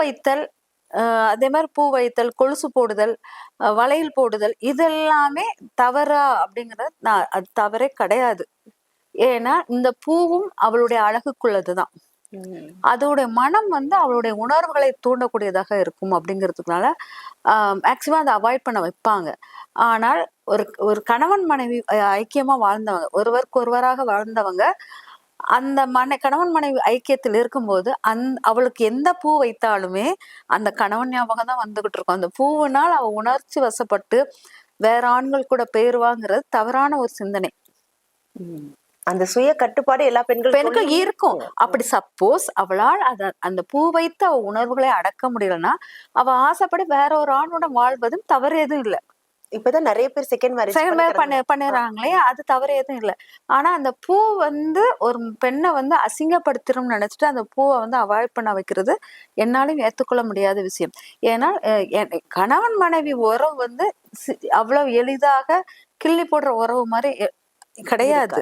வைத்தல் அதே மாதிரி பூ வைத்தல் கொலுசு போடுதல் வளையல் போடுதல் இதெல்லாமே தவறா அப்படிங்கறது நான் அது தவறே கிடையாது. ஏன்னா இந்த பூவும் அவளுடைய அழகுக்குள்ளதுதான் அதோடைய மனம் வந்து அவளுடைய உணர்வுகளை தூண்டக்கூடியதாக இருக்கும் அப்படிங்கிறதுனால மேக்சிமம் அதை அவாய்ட் பண்ண வைப்பாங்க. ஆனால் ஒரு ஒரு கணவன் மனைவி ஐக்கியமா வாழ்ந்தவங்க ஒருவருக்கு ஒருவராக வாழ்ந்தவங்க அந்த மனை கணவன் மனைவி ஐக்கியத்தில் இருக்கும்போது அந் அவளுக்கு எந்த பூ வைத்தாலுமே அந்த கணவன் ஞாபகம் தான் வந்துகிட்டு இருக்கும். அந்த பூவினால் அவ உணர்ச்சி வசப்பட்டு வேற ஆண்கள் கூட பேருவாங்கிறது தவறான ஒரு சிந்தனை. அந்த சுய கட்டுப்பாடு எல்லா பெண்களுக்கும் பெண்ணுக்கு இருக்கும். அப்படி சப்போஸ் அவளால் அத அந்த பூ வைத்து அவ உணர்வுகளை அடக்க முடியலன்னா அவ ஆசைப்படி வேற ஒரு ஆணோட வாழ்வதும் தவறு எதுவும் இல்லை. இப்பதான் நிறைய பேர் செகண்ட் மேரேஜ் செகண்ட் மேரேஜ் பண்ண பண்ணிடுறாங்களே அது தவறு எதுவும் இல்லை. ஆனா அந்த பூ வந்து ஒரு பெண்ணை வந்து அசிங்கப்படுத்திடும் நினைச்சிட்டு அந்த பூவை வந்து அவாய்ட் பண்ண வைக்கிறது என்னாலும் ஏத்துக்கொள்ள முடியாத விஷயம். ஏன்னா கணவன் மனைவி உறவு வந்து அவ்வளவு எளிதாக கிள்ளி போடுற உறவு மாதிரி கிடையாது.